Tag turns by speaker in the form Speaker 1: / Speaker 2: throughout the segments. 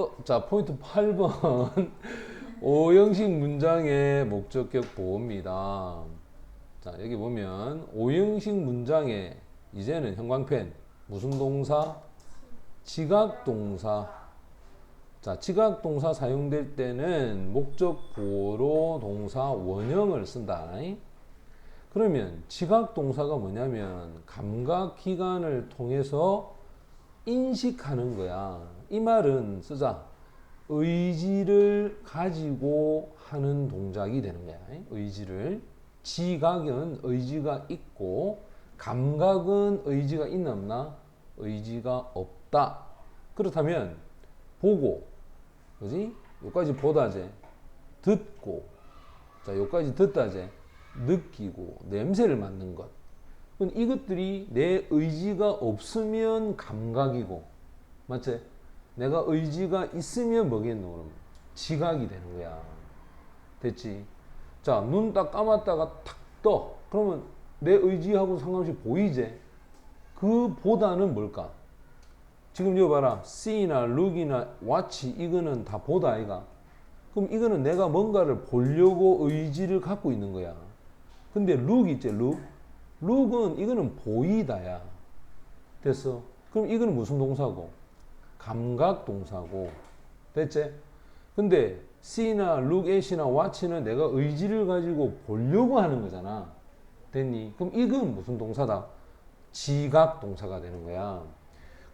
Speaker 1: 어, 자, 포인트 8번. 오형식 문장의 목적격 보호입니다. 자, 여기 보면 오형식 문장에 이제는 형광펜 무슨 동사? 지각 동사. 자, 지각 동사 사용될 때는 목적 보호로 동사 원형을 쓴다. 그러면 지각 동사가 뭐냐면 감각 기관을 통해서 인식하는 거야. 이 말은 쓰자. 의지를 가지고 하는 동작이 되는 거야. 의지를. 지각은 의지가 있고, 감각은 의지가 있나 없나? 의지가 없다. 그렇다면, 보고, 그지? 여기까지 보다제. 듣고, 자, 여기까지 듣다제. 느끼고, 냄새를 맡는 것. 이것들이 내 의지가 없으면 감각이고, 맞지? 내가 의지가 있으면 뭐겠노, 그럼? 지각이 되는 거야. 됐지? 자, 눈 딱 감았다가 탁 떠. 그러면 내 의지하고 상관없이 보이지? 그 보다는 뭘까? 지금 여기 봐라. see나 look이나 watch 이거는 다 보다 아이가. 그럼 이거는 내가 뭔가를 보려고 의지를 갖고 있는 거야. 근데 look 있지, look. look은 이거는 보이다야. 됐어? 그럼 이거는 무슨 동사고? 감각 동사고. 됐지? 근데 see나 look at이나 watch는 내가 의지를 가지고 보려고 하는 거잖아. 됐니? 그럼 이건 무슨 동사다? 지각 동사가 되는 거야.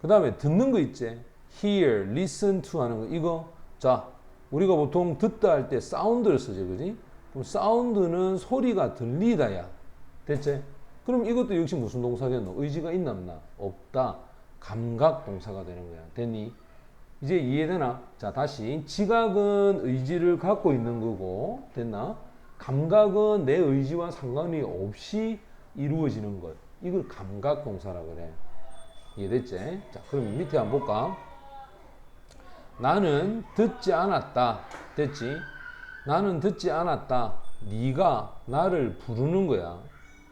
Speaker 1: 그 다음에 듣는 거 있지? hear, listen to 하는 거. 이거. 자, 우리가 보통 듣다 할 때 사운드를 쓰지, 그지? 그럼 사운드는 소리가 들리다야. 됐지? 그럼 이것도 역시 무슨 동사겠노? 의지가 있나 없나? 없다. 감각 동사가 되는 거야. 됐니? 이제 이해되나? 자, 다시. 지각은 의지를 갖고 있는 거고, 됐나? 감각은 내 의지와 상관이 없이 이루어지는 것. 이걸 감각 동사라 그래. 이해됐지? 자, 그럼 밑에 한번 볼까? 나는 듣지 않았다. 됐지? 나는 듣지 않았다. 네가 나를 부르는 거야.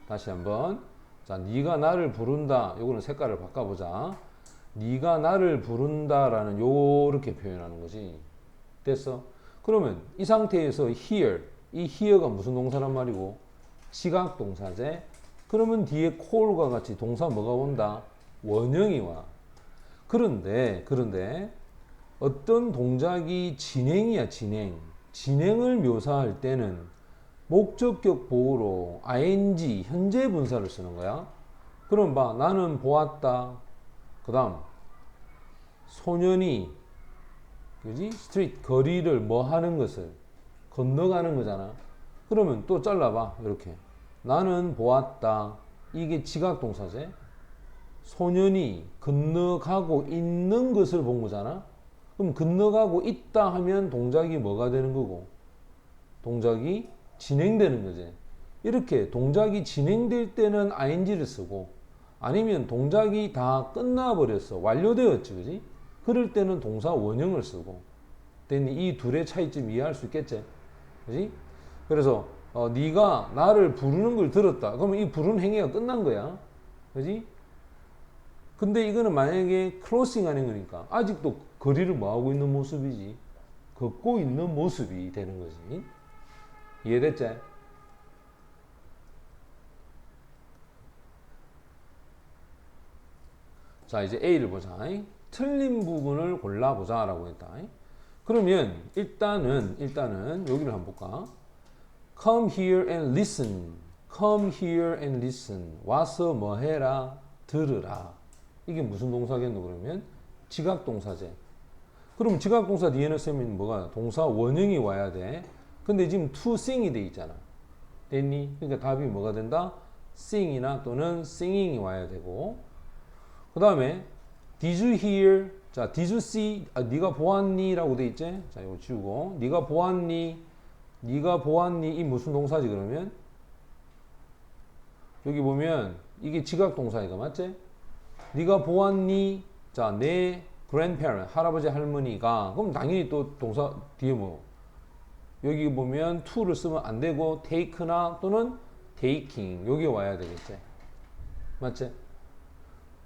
Speaker 1: 다시 한번. 자, 네가 나를 부른다. 요거는 색깔을 바꿔보자. 네가 나를 부른다라는 요렇게 표현하는 거지. 됐어? 그러면 이 상태에서 hear, 이 hear가 무슨 동사란 말이고? 지각 동사제. 그러면 뒤에 call과 같이 동사 뭐가 온다? 원형이 와. 그런데 그런데 어떤 동작이 진행이야 진행. 진행을 묘사할 때는 목적격 보호로 ing 현재 분사를 쓰는 거야. 그럼 봐 나는 보았다. 그다음 소년이 그지 스트리트 거리를 뭐 하는 것을 건너가는 거잖아. 그러면 또 잘라봐 이렇게 나는 보았다. 이게 지각 동사제. 소년이 건너가고 있는 것을 본 거잖아. 그럼 건너가고 있다 하면 동작이 뭐가 되는 거고? 동작이 진행되는 거지. 이렇게 동작이 진행될 때는 ing를 쓰고 아니면 동작이 다 끝나버렸어. 완료되었지. 그지? 그럴 때는 동사 원형을 쓰고. 이 둘의 차이점 이해할 수 있겠지? 그지? 그래서 어, 네가 나를 부르는 걸 들었다. 그러면 이 부르는 행위가 끝난 거야. 그지? 근데 이거는 만약에 크로싱 하는 거니까 아직도 거리를 뭐 하고 있는 모습이지? 걷고 있는 모습이 되는 거지. 이해됐지? 자, 이제 A를 보자. 틀린 부분을 골라보자 라고 했다. 그러면 일단은 일단은 여기를 한번 볼까? Come here and listen. Come here and listen. 와서 뭐 해라? 들으라. 이게 무슨 동사겠노 그러면? 지각 동사제. 그럼 지각 동사 뒤에는 쓰면 뭐가 동사 원형이 와야 돼. 근데 지금 to sing이 돼 있잖아. 됐니? 그러니까 답이 뭐가 된다? sing이나 또는 singing이 와야 되고. 그 다음에 did you hear? 자, did you see? 아, 네가 보았니? 라고 돼 있지? 자, 이거 지우고. 네가 보았니? 네가 보았니? 이 무슨 동사지 그러면? 여기 보면 이게 지각 동사니까 맞지? 네가 보았니? 자, 내 grandparent, 할아버지 할머니가 그럼 당연히 또 동사 뒤에 뭐 여기 보면 to를 쓰면 안 되고 take나 또는 taking 여기 와야 되겠지. 맞지?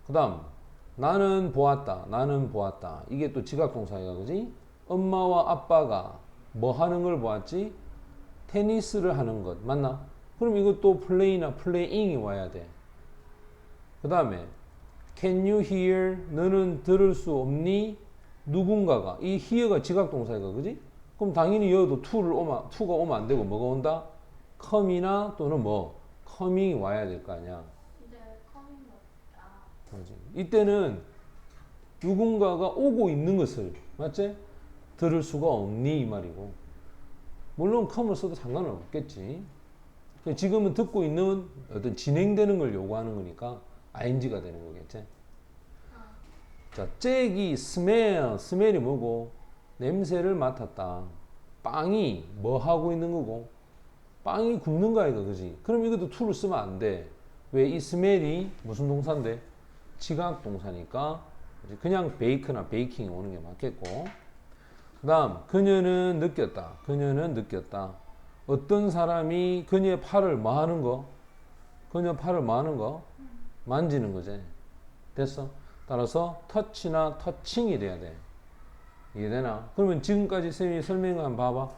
Speaker 1: 그 다음 나는 보았다. 나는 보았다. 이게 또 지각동사가 그지? 엄마와 아빠가 뭐 하는 걸 보았지? 테니스를 하는 것. 맞나? 그럼 이것도 플레이나 플레잉이 와야 돼. 그 다음에 Can you hear? 너는 들을 수 없니? 누군가가 이 hear가 지각동사가 그지? 그럼 당연히 여도 to를 오면 to가 오면 안 되고 뭐가 온다? come이나 또는 뭐 coming이 와야 될 거 아니야.
Speaker 2: 커밍 없다.
Speaker 1: 맞지? 이때는 누군가가 오고 있는 것을 맞지? 들을 수가 없니 이 말이고 물론 come을 써도 상관은 없겠지. 근데 지금은 듣고 있는 어떤 진행되는 걸 요구하는 거니까 ing가 되는 거겠지. 자, 잭이 smell, smell이 뭐고 냄새를 맡았다. 빵이 뭐 하고 있는 거고 빵이 굽는 거 아이가 그지? 그럼 이것도 to를 쓰면 안 돼. 왜이 smell이 무슨 동사인데? 지각 동사니까 그냥 베이크나 베이킹이 오는 게 맞겠고 그 다음 그녀는 느꼈다. 그녀는 느꼈다. 어떤 사람이 그녀의 팔을 뭐 하는 거? 그녀 팔을 뭐 하는 거? 만지는 거지. 됐어? 따라서 터치나 터칭이 돼야 돼. 이해되나? 그러면 지금까지 설명을 한번 봐봐.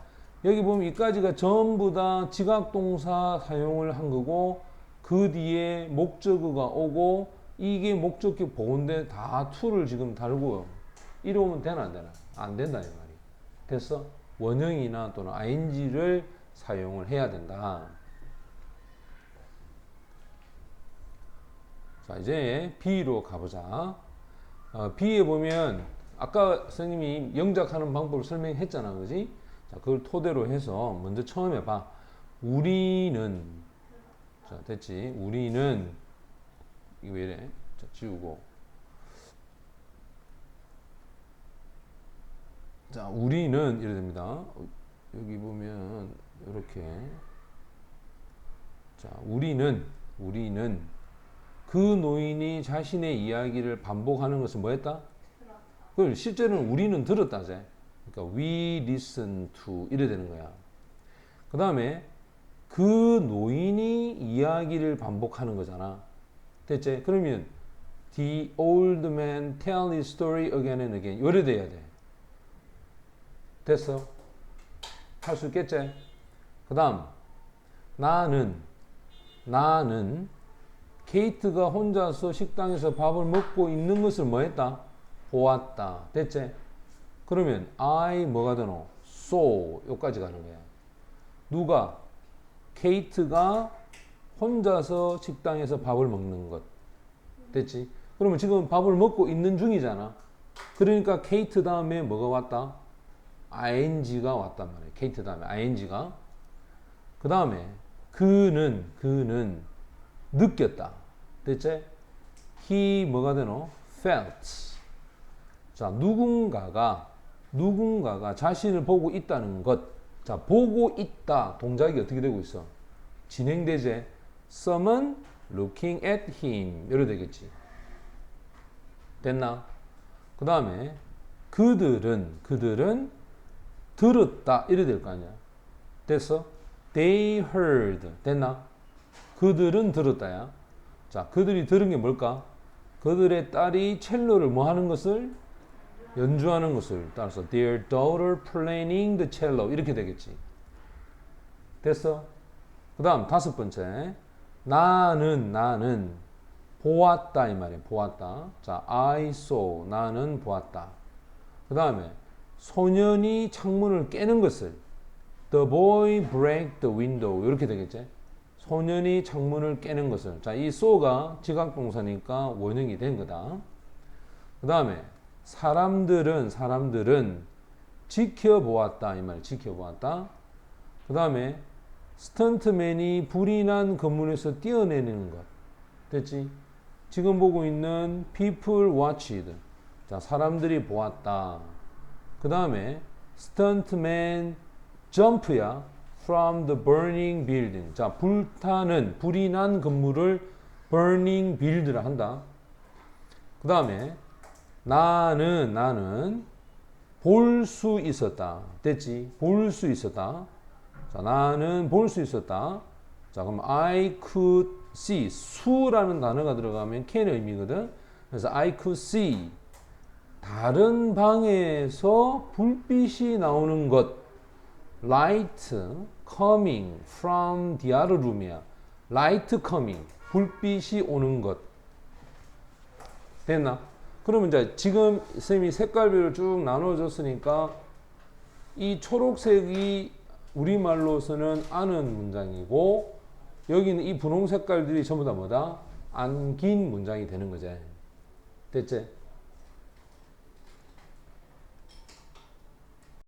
Speaker 1: 여기 보면 이까지가 전부 다 지각동사 사용을 한 거고 그 뒤에 목적어가 오고 이게 목적격 보호인데 다 to를 지금 달고요. 이러면 되나 안 되나? 안 된다 이 말이. 됐어? 원형이나 또는 ing를 사용을 해야 된다. 자 이제 B로 가보자. 어, B에 보면 아까 선생님이 영작하는 방법을 설명했잖아, 그지? 자 그걸 토대로 해서 먼저 처음에 봐. 우리는 자 됐지? 우리는 이거 왜 이래? 자 지우고. 자 우리는 이래 됩니다. 어, 여기 보면 이렇게 자 우리는 우리는 그 노인이 자신의 이야기를 반복하는 것을
Speaker 2: 뭐했다?
Speaker 1: 그걸 실제로는 우리는 들었다제. 그러니까 we listen to 이래 되는 거야. 그 다음에 그 노인이 이야기를 반복하는 거잖아. 됐지? 그러면 the old man tell his story again and again. 요래 돼야 돼. 됐어? 할 수 있겠지? 그 다음 나는 나는 케이트가 혼자서 식당에서 밥을 먹고 있는 것을 뭐 했다? 보았다. 됐지? 그러면 I 뭐가 되노? saw 여기까지 가는 거야. 누가? 케이트가 혼자서 식당에서 밥을 먹는 것. 됐지? 그러면 지금 밥을 먹고 있는 중이잖아. 그러니까 케이트 다음에 뭐가 왔다? ing가 왔단 말이에요. 케이트 다음에 ing가. 그 다음에 그는 그는 느꼈다. 됐지? he 뭐가 되노? felt. 자, 누군가가 누군가가 자신을 보고 있다는 것. 자, 보고 있다. 동작이 어떻게 되고 있어? 진행되지. someone looking at him. 이래 되겠지. 됐나? 그 다음에 그들은 그들은 들었다. 이래 될 거 아니야. 됐어? They heard. 됐나? 그들은 들었다야. 자, 그들이 들은 게 뭘까? 그들의 딸이 첼로를 뭐 하는 것을? 연주하는 것을 따라서 their daughter playing the cello 이렇게 되겠지. 됐어? 그 다음 다섯 번째. 나는 나는 보았다 이 말이야. 보았다. 자 I saw. 나는 보았다. 그 다음에 소년이 창문을 깨는 것을 the boy break the window 이렇게 되겠지. 소년이 창문을 깨는 것을. 자 이 saw가 지각동사니까 원형이 된 거다. 그 다음에 사람들은 사람들은 지켜보았다 이 말 지켜보았다. 그 다음에 스턴트맨이 불이 난 건물에서 뛰어내리는 것. 됐지? 지금 보고 있는 people watched 자 사람들이 보았다. 그 다음에 스턴트맨 점프야 from the burning building. 자 불타는 불이 난 건물을 burning build라 한다. 그 다음에 나는 나는 볼 수 있었다. 됐지? 볼 수 있었다. 자, 나는 볼 수 있었다. 자, 그럼 I could see. 수라는 단어가 들어가면 can의 의미거든. 그래서 I could see 다른 방에서 불빛이 나오는 것 light coming from the other room이야. light coming 불빛이 오는 것 됐나? 그러면 이제 지금 쌤이 색깔별로 쭉 나눠줬으니까 이 초록색이 우리말로서는 아는 문장이고 여기는 이 분홍 색깔들이 전부 다 뭐다? 안긴 문장이 되는 거지. 됐지?